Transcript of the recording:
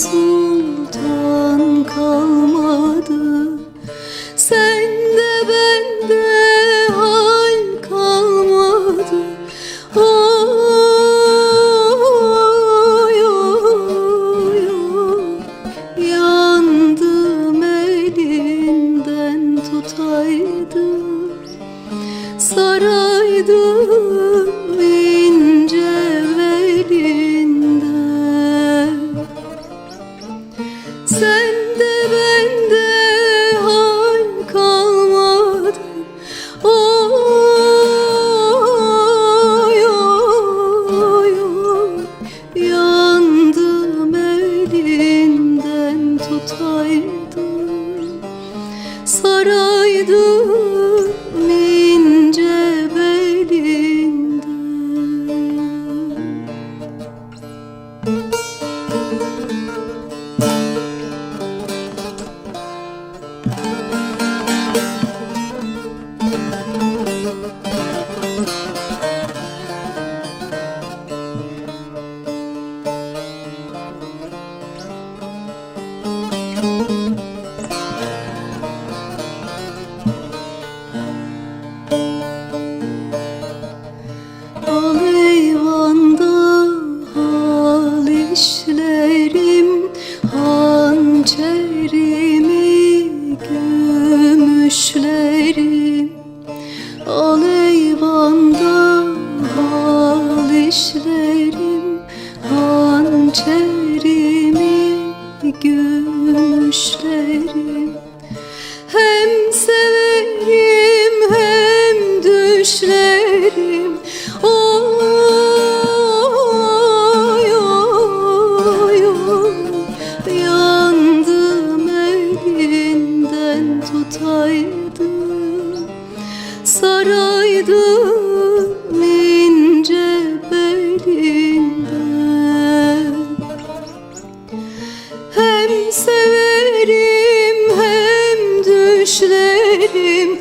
sultan kalmadı. Sende bende hal kalmadı. Oy oy oy. Yandım elinden tutaydı. Saraydı. de bende hal kalmadı. Oy oy oy. Yandım elinden tutaydım. Saraydım. gümüşlerim Hem severim hem düşlerim. düşlerim